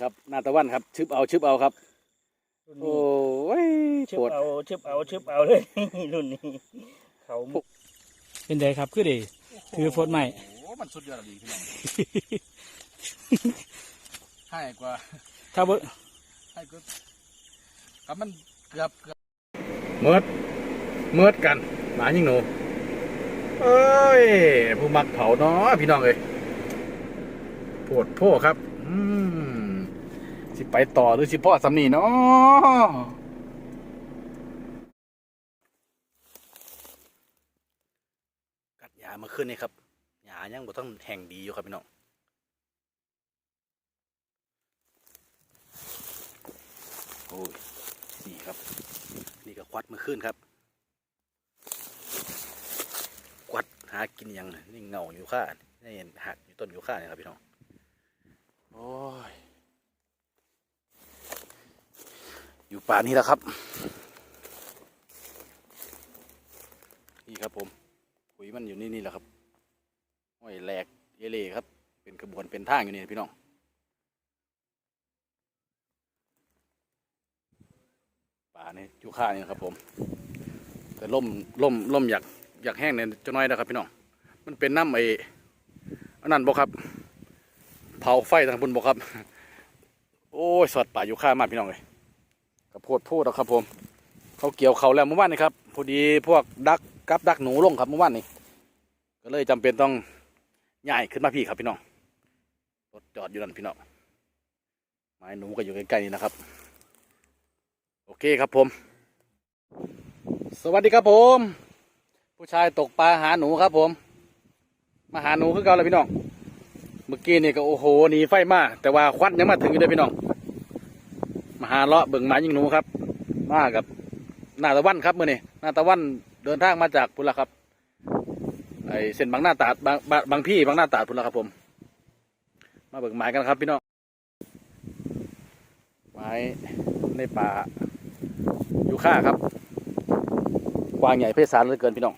ครับหน้าตะวันครับ ชึบเอาชึบเอาครับ รุ่นโอ้นี้ยชึปบวด เอาชึบเอาชึบเอาเลย รุ่นนี้ เขาเป็นไงครับคือดีถือโฟนใหม่ โอ้มันสุดยอดดีพี่น้อง ให้กว่าถ้าบ่ ให้ก็กับมันเกือบเกือบเมิดเมิดกันหมายิงหนูเอ้ย ผู้มักเผาเนาะพี่น้องเอ้ยปวดโพครับ อืม สิไปต่อหรือสิพ่อสำนีเนาะกัดยามาขึ้นนี่ครับยายังบ่ต้องแห่งดีอยู่ครับพี่น้องโอ้ยนี่ครับ นี่ก็ควัดมือขึ้นครับควัดหากินยังนี่เงาอยู่ข้านี่เห็นหักอยู่ต้นอยู่ข้าเนี่ยครับพี่น้องโอ้ย อยู่ป่านี้แล้วครับ นี่ครับผมขุยมันอยู่นี่นี่แหละครับห้อยแหลกเยเลครับ เป็นกระบวนเป็นทางอยู่นี่พี่น้องป่านี่ยอยู่ข้านี่นะครับผม แต่ล่มล่มล่มอยากอยากแห้งเนี่ยจะน้อยนะครับพี่น้องมันเป็นน้ำไอ้อันนั้นบอกครับ เผาไฟทางบนบอกครับ โอ้ยสอดป่าอยู่ข้ามากพี่น้องเลย กระโพดพูดแล้วครับผม เขาเกี่ยวเขาแล้วเมื่อวานนี้ครับพอดีพวกดักกับดักหนูลงครับเมื่อวานนี้ ก็เลยจำเป็นต้องย้ายขึ้นมาพี่ครับพี่น้องรถจอดอยู่นั่นพี่น้องไม้หนูก็อยู่ใกล้ๆนี่นะครับ โอเคครับผม สวัสดีครับผม ผู้ชายตกปลาหาหนูครับผม มาหาหนูคือเก่าแล้วพี่น้องเมื่อกี้นี่ก็โอ้โหหนีไฟมาแต่ว่าควันยังมาถึงอยู่เลยพี่น้อง หาเลาะเบิ่งหมายิงหนูครับ มากับหน้าตะวันครับมื่อนี้หน้าตะวันเดินทางมาจากพุนละครับไอเส้นบางหน้าตาดบางบางบางพี่บางหน้าตาดพุนละครับผม มาเบิ่งหมายกันครับพี่น้องไม้ในป่าอยู่ค่าครับกวางใหญ่เพศสารเหลือเกินพี่น้อง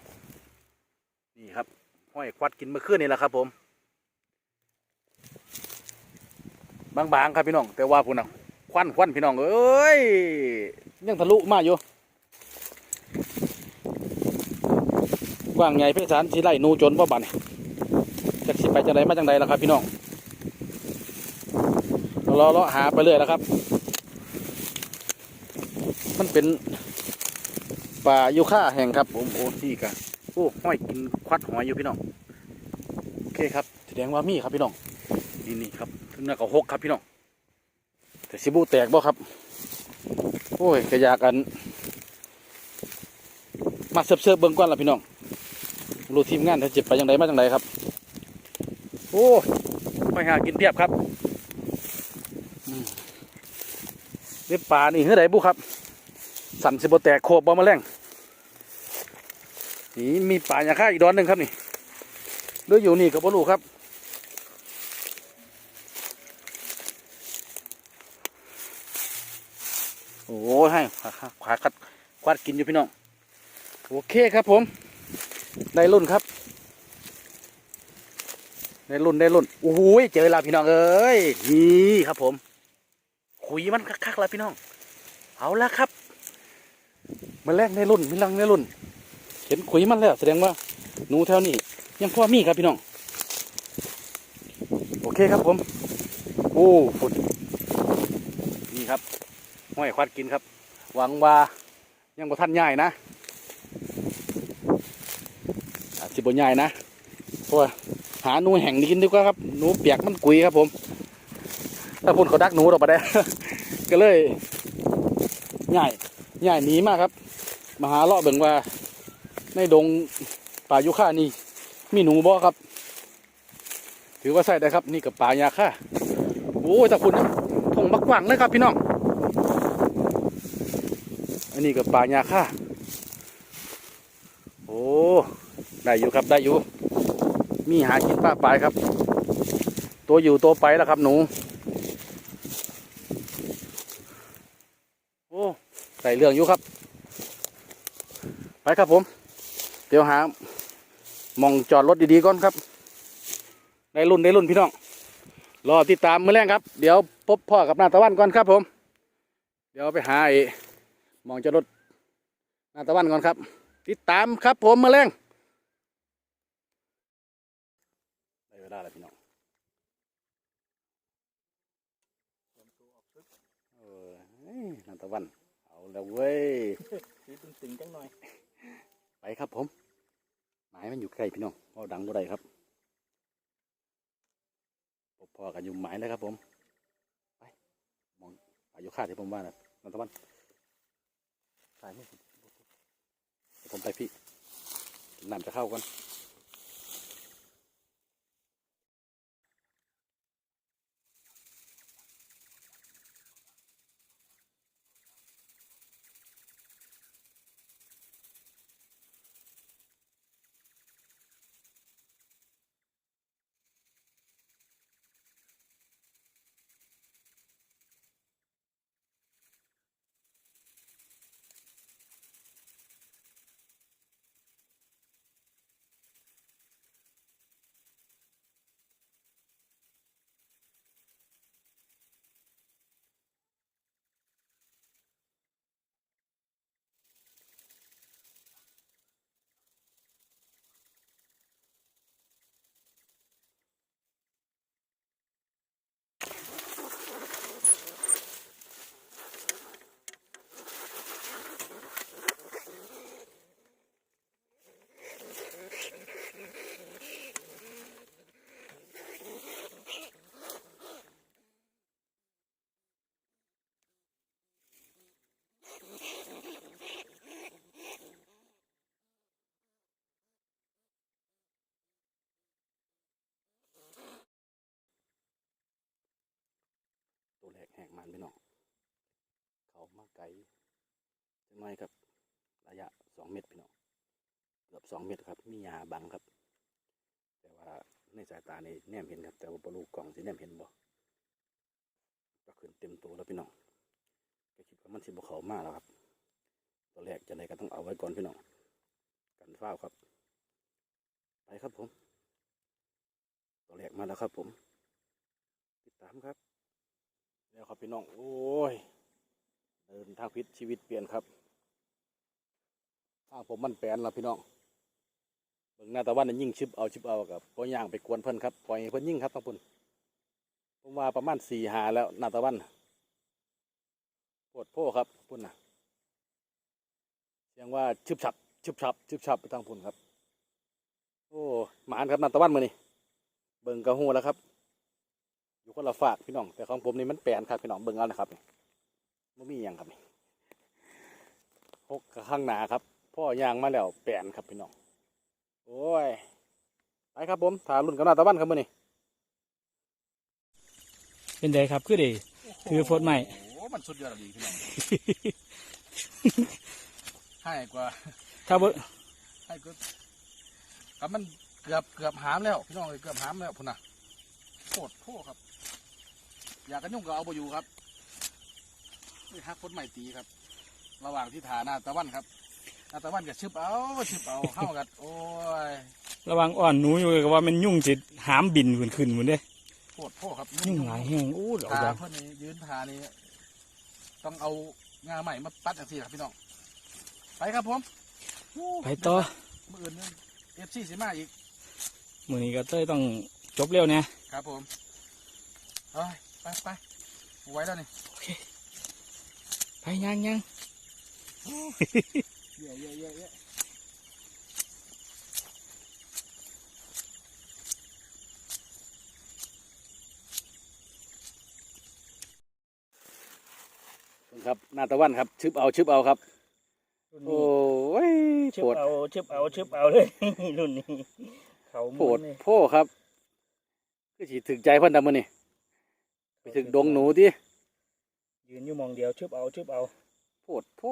นี่ครับห้อยควัดกินเมื่อคืนนี่แหละครับผม บางๆครับพี่น้องแต่ว่าพุ่นนะ ควันควันพี่น้องเอ้ยยังทะลุมาอยู่กวางใหญ่เพศสารสีไล่หนูจนบ่บัดนจากสิไปจังไดมาจังไดล่ะครับพี่น้องรอรอหาไปเรื่อยแล้วครับ มันเป็นป่ายูค่าแห่งครับ ผมโอ้ที่กันโอ้ห้อยกินควัดหอยอยู่พี่น้องโอเคครับแสดงว่ามีครับพี่น้องนี่นี่ครับถึงน่าก็หกครับพี่น้อง แต่สิบูแตกบ่ครับ โอ้ยกระยากัน มาเสิร์ฟเสิร์ฟเบิ่งก่อนละพี่น้องรู้ทีมงานเขาเจ็บไปยังไงมาจังไดครับ โอ้ยไปหากินเพียบครับอืมเว็บป่านี่เฮ้ยไดบุครับ สันสิบแตกโคบบอมาแรงนี่มีป่าหยาค่าอีกดอนหนึ่งครับนี่ด้วยอยู่นี่กับบลูครับ โอ้ยให้ขวาขวาคัดค วัดกินอยู่พี่น้อง โอเคครับผม ได้รุ่นครับ ได้รุ่นได้รุ่นโอ้โหเจอแล้วพี่น้องเอ้ย นี่ครับผม ขุยมันคักๆแล้วพี่น้อง เอาละครับมาแรกในรุ่นมีลังในรุ่น เห็นขุยมันแล้วแสดงว่าหนูแถวนี้ยังพ่อมีครับพี่น้อง โอเคครับผม โอ้ฝนนี่ครับห้อยควัดกินครับ หวังว่า ยังบ่ทันใหญ่นะอาจสิบ่ใหญ่นะเพราะว่าหาหนูแห่งนี้กินดีกว่าครับหนูเปียกมันกุยครับผมถ้าพุ่นเขาดักหนูเราไปได้ ก็เลยใหญ่ใหญ่หนีมากครับมาหาเลาะเบิ่งว่า ในดงป่ายุค่านี่มีหนูบ่ครับ ถือว่าใส่ได้ครับ นี่กับป่ายาค่าโอ้ยแต่คุณนะทงบักหวังเลยครับพี่น้อง อันนี้กับป่ายาค่าโอ้ได้อยู่ครับได้อยู่ มีหากินป้าปลายครับ ตัวอยู่ตัวไปแล้วครับหนู โอ้ใส่เรื่องอยู่ครับ ไปครับผม เดี๋ยวหามองจอดรถดีๆก่อนครับ ได้รุ่นได้รุ่นพี่น้อง รอติดตามมือแรงครับ เดี๋ยวพบพ่อกับนาตะวันก่อนครับผม เดี๋ยวไปหาไอ้ มองจะรถนาตะวันก่อนครับ ติดตามครับผมมือแรงได้เวลาแล้วพี่น้องเออเฮ้ยนาตะวัน เอาแล้วเว้ยสีตึงๆจังหน่อย ไปครับผม หมายมันอยู่ใกล้พี่น้องพอดังบ่ได้ครับพบพอกันอยู่หมายแล้วครับผม ไปมองอายุค่าที่ผมว่านะนันทวัน สายมือผมเดี๋ยวผมไปพี่น้ำจะเข้ากัน พี่น้องเขามาไกลจังน้อยครับ ระยะสองเมตรพี่น้องเกือบสองเมตรครับมีหญ้าบังครับ แต่ว่าในสายตานี่แนมเห็นครับ แต่ว่าบรูกกล่องสิแนมเห็นบ่ก็ขึ้นเต็มตัวแล้วพี่น้องก็คิดว่ามันสิบเขามากแล้วครับตัวแรกจะไหนก็ต้องเอาไว้ก่อนพี่น้องกันฟ้าครับ ไปครับผมตัวแรกมาแล้วครับผม ติดตามครับ แล้วครับพี่น้อง โอ้ย เดินทางพิษชีวิตเปลี่ยนครับทางผมมันแปลนแล้วพี่น้องเบิ่งหน้าตะวันยิ่งชิบเอาชิบเอากับปล่อยย่างไปกวนเพิ่นครับปล่อยเพิ่นยิ่งครับทั้งพุ่นผมว่าประมาณสี่หาแล้วหน้าตะวันปวดโพ่ครับพุ่นนะเสียงว่าชึบฉับชึบฉับชึบฉับไปทางพุ่นครับ โอ้หมานครับหน้าตะวันมือนี่เบิ่งกระหูแล้วครับ อยู่คนละฝากพี่น้อง แต่ของผมนี่มันแปลนครับพี่น้องเบิ่งเอานะครับนี่ไม่มีหยังครับนี่หกข้างหนาครับ พ่อย่างมาแล้วแปลนครับพี่น้อง โอ้ย ไปครับผมถารุ่นกับหน้าตะวันครับมือนี่เป็นไดครับคือเดคือโฟดใหม่โอ้มันสุดยอดดีพี่น้องให้กว่า ถ้าบ่ให้ก็กับมันเกือบเกือบหามแล้ว พี่น้องเอ้ยเกือบหามแล้วพุ่นน่ะโคตรโคครับ อยากกันยุ่งก็เอาไปอยู่ครับนี่ฮักคนใหม่ตีครับ ระหว่างที่ฐาหนาตะวันครับหนาตะวันกับชึบเอาชึบเอาเข้ากันโอ้ยระวังอ่อนหนูอยู่ก็ว่ามันยุ่งสิหามบินขึ้นขึ้นหมดเด้โคตรโคครับยุ่งหลายแห้งอู้ดอกทาจังเพื่อนนี่ยืนทานี่ต้องเอางาใหม่มาปัดอย่างที่ครับพี่น้องไปครับผมไปต่อมืออื่นเอฟซีสิมาอีกมื้อนี้ก็เต้ยต้องจบเร็วเนี่ยครับผมเอ้ย ไปไปไว้แล้วนี่ไปยังยังเยอะเยอะเยอะเยอะครับหนาตะวันครับชึบเอาชึบเอาครับรุ่นโอ้นี้ยชึบปวดเอาชึบเอาชึบเอาเลยรุ่นนี้เขาโผมุดนเลยโพครับก็สิถึงใจเพิ่นทำมือนี่ไป ถึงดงหนูที่ยืนอยู่หมองเดียวชึบเอาชึบเอาโพดโพ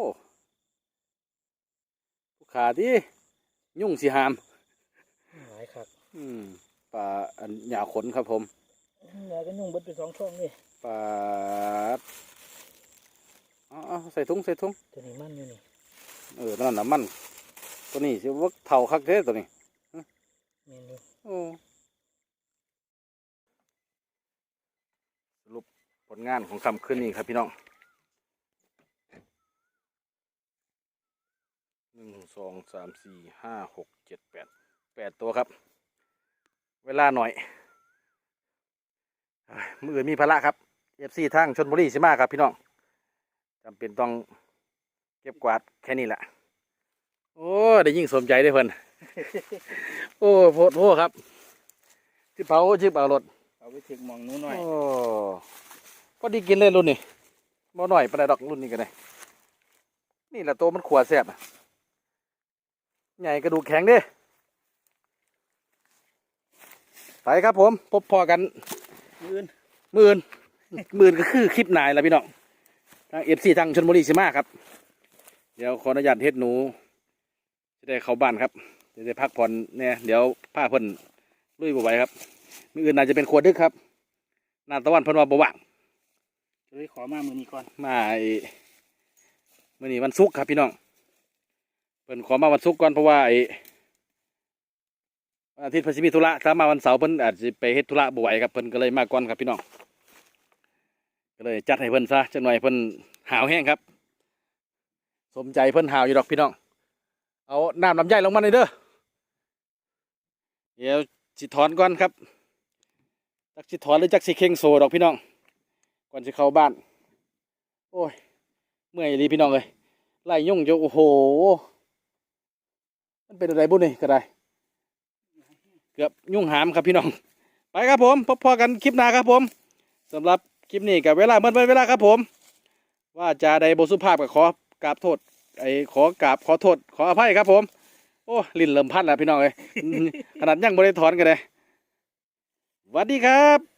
ผู้ขาที่ยุ่งสิหามหลายคักอืมปลาอันหยาขนครับผมยายก็ยุ่งเบิดไปสองช่องนี่ปลาดเอาเอาใส่ถุงใส่ถุงตัวนี้มันอยู่นี่เออนั่นน่ะมันตัวนี้สิว่าเท่าคักเท่ตัวนี้แม่นอยู่โอ้ รุป ผลงานของคำขึ้นนี้ครับพี่น้องหนึ่งสองสามสี่ห้าหกเจ็ดแปดแปดตัวครับ เวลาหน่อยเอ้ยมืออื่นมีภาระครับเอฟซีทางชนบุรีใช่ไหมครับพี่น้องจำเป็นต้องเก็บกวาดแค่นี้แหละโอ้ได้ยิ่งสมใจได้อเพิ่นโอ้โพดโพครับที่เผาชื่อเผารถเอาไปถึงหมองนู้นหน่อยโอ้พ อดีกินเลยรุ่นนี้บ่หน่อยปานใดดอกรุ่นนี้ก็ได้นี่แหละตัวมันขวดแซ่บอะใหญ่กระดูกแข็งเด้ไปครับผม พบพอกันยืนหมื่นหมื่นก็คือคลิปนายแล้วพี่น้องทางเอฟซีทางชนบุรีสิมาครับ เดี๋ยวขออนุญาตเฮ็ดหนูจะได้เข้าบ้านครับจะได้พักผ่อนเนี่ยเดี๋ยวผ้าเพิ่นลุยบ่ไหวครับมืออื่นน่าจะเป็นขวดดึกครับหนาตะวันเพิ่นว่าบ่ว่าง จะได้ขอมามือนี้ก่อน มาไอ้มือนี้วันศุกร์ครับพี่น้องเพิ่นขอมาวันศุกร์ก่อนเพราะว่าไอ้วันอาทิตย์เพิ่นสิมีธุระถ้ามาวันเสาร์เพิ่นอาจจะไปเฮ็ดธุระบ่ไหวครับเพิ่นก็เลยมาก่อนครับพี่น้องก็เลยจัดให้เพิ่นซะจังหน่อยเพิ่นหาวแห้งครับ สมใจเพิ่นหาวอยู่ดอกพี่น้อง เอาน้ำลำไยลงมาหน่อยเด้อเดี๋ยวสิถอนก่อนครับจักสิถอนหรือจักสิเข่งโซดอกพี่น้อง ก่อนจะเข้าบ้าน โอ้ย เมื่อยดีพี่น้องเลยไล่ยุ่งจะโอ้โห มันเป็นอะไรบุญนี่ก็ได้ เกือบยุ่งหามครับพี่น้อง ไปครับผม พบพอกันคลิปหน้าครับผมสำหรับคลิปนี้กับเวลาเมื่อเวลาครับผม ว่าจะใดบสุภาพก็ขอกราบโทษ ไอ้ขอกราบขอโทษ ขออภัยครับผม โอ้ลิ้นเริ่มพันแล้วพี่น้องเลยขนาดยังบริถอนกันเลยสวัสดีครับ